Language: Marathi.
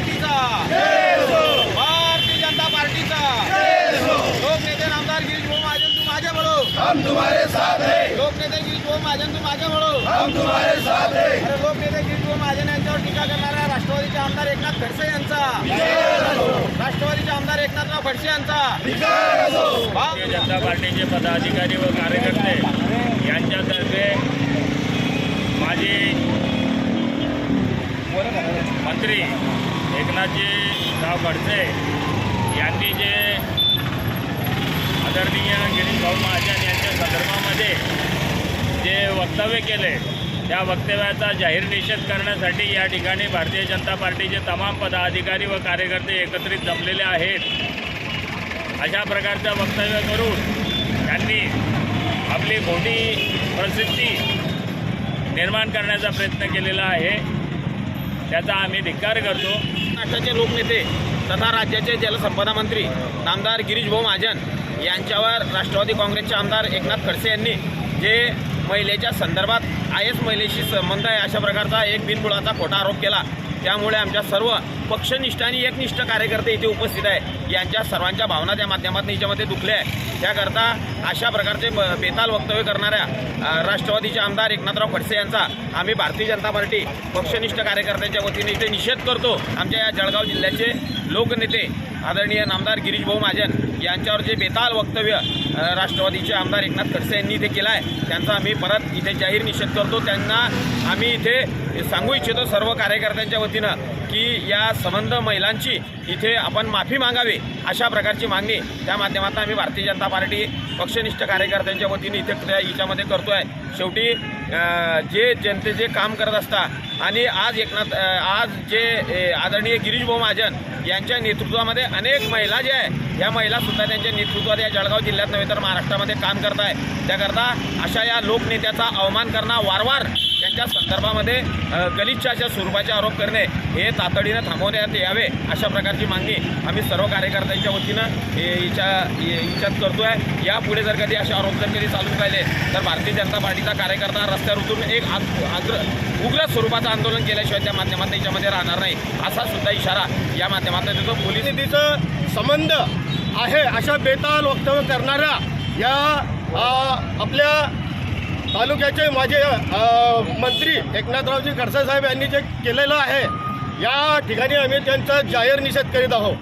पार्टीचा. भारतीय जनता पार्टीचा. लोकनेते नामदार गिरीश भाऊ महाजन तू माझ्या म्हणू हम तुम्हारे साथ हैं। लोकनेते गिरीश भाऊ महाजन तू माझ्या म्हणू हम तुम्हारे साथ हैं। अरे लोकनेते गिरीश भाऊ महाजन यांच्यावर टीका करणाऱ्या राष्ट्रवादीचे आमदार एकनाथ खडसे यांचा. राष्ट्रवादीचे आमदार एकनाथराव खडसे यांचा. भारतीय जनता पार्टीचे पदाधिकारी व कार्यकर्ते यांच्यातर्फे माजी मंत्री एकनाथजी राव गडसे यांनी जे आदरणीय गिरीश भाऊ महाजन यांच्या संदर्भामध्ये जे वक्तव्य केले त्या वक्तव्याचा जाहीर निषेध करण्यासाठी या ठिकाणी भारतीय जनता पार्टीचे तमाम पदाधिकारी व कार्यकर्ते एकत्रित जमलेले आहेत. अशा प्रकारचं वक्तव्य करून त्यांनी आपली मोठी प्रसिद्धी निर्माण करण्याचा प्रयत्न केलेला आहे. त्याचा आम्ही धिक्कार करतो. महाराष्ट्राचे लोकनेते तथा राज्याचे जलसंपदा मंत्री नामदार गिरीश भाऊ महाजन यांच्यावर राष्ट्रवादी काँग्रेसचे आमदार एकनाथ खडसे यांनी जे महिलेच्या संदर्भात आय एस महिलेशी संबंध आहे अशा प्रकारचा एक बिनबुडाचा खोटा आरोप केला. त्यामुळे आमच्या सर्व पक्षनिष्ठ आणि एकनिष्ठ कार्यकर्ते इथे उपस्थित आहे यांच्या सर्वांच्या भावना त्या माध्यमातून याच्यामध्ये दुखल्या आहे त्याकरता अशा प्रकारचे ब बेताल वक्तव्य करणाऱ्या राष्ट्रवादीचे आमदार एकनाथराव खडसे यांचा आम्ही भारतीय जनता पार्टी पक्षनिष्ठ कार्यकर्त्यांच्या वतीने इथे निषेध करतो. आमच्या या जळगाव जिल्ह्याचे लोकनेते आदरणीय नामदार गिरीश भाऊ महाजन यांच्यावर जे बेताल वक्तव्य राष्ट्रवादीचे आमदार एकनाथ खडसे यांनी इथे केलं आहे त्यांचा आम्ही परत इथे जाहीर निषेध करतो. त्यांना आम्ही इथे सांगू इच्छितो सर्व कार्यकर्त्यांच्या वतीनं की या संबंध महिलांची इथे आपण माफी मागावी अशा प्रकारची मागणी त्या माध्यमातून आम्ही भारतीय जनता पार्टी पक्षनिष्ठ कार्यकर्त्यांच्या वतीने इथे त्या करतो आहे शेवटी जे जनतेचे काम करत असता आणि आज एकनाथ आज जे ए, आदरणीय गिरीशभाऊ महाजन यांच्या नेतृत्वामध्ये अनेक महिला ज्या आहे या महिलासुद्धा त्यांच्या नेतृत्वात या जळगाव जिल्ह्यात नव्हे तर महाराष्ट्रामध्ये काम करत आहे त्याकरता अशा या लोकनेत्याचा अवमान करणं वारंवार त्यांच्या संदर्भामध्ये गलिच्छ अशा स्वरूपाचे आरोप करणे हे तातडीनं थांबवण्यात यावे अशा प्रकारची मागणी आम्ही सर्व कार्यकर्त्यांच्या वतीनं इच्छा हिच्या हिच्यात करतो आहे यापुढे जर कधी असे आरोप जर कधी चालू राहिले तर भारतीय जनता पार्टीचा कार्यकर्ता रस्त्यावर उतरून एक आग- आग्र उग्र स्वरूपाचं आंदोलन केल्याशिवाय त्या माध्यमात याच्यामध्ये राहणार नाही असा सुद्धा इशारा या माध्यमातून देतो पोलीस निधीचं संबंध आहे अशा बेताल वक्तव्य करणाऱ्या या आपल्या तालुक्याचे माझे मंत्री एकनाथरावजी खडसे साहेब यांनी जे केलेलं आहे या ठिकाणी आम्ही त्यांचा जाहीर निषेध करीत आहोत.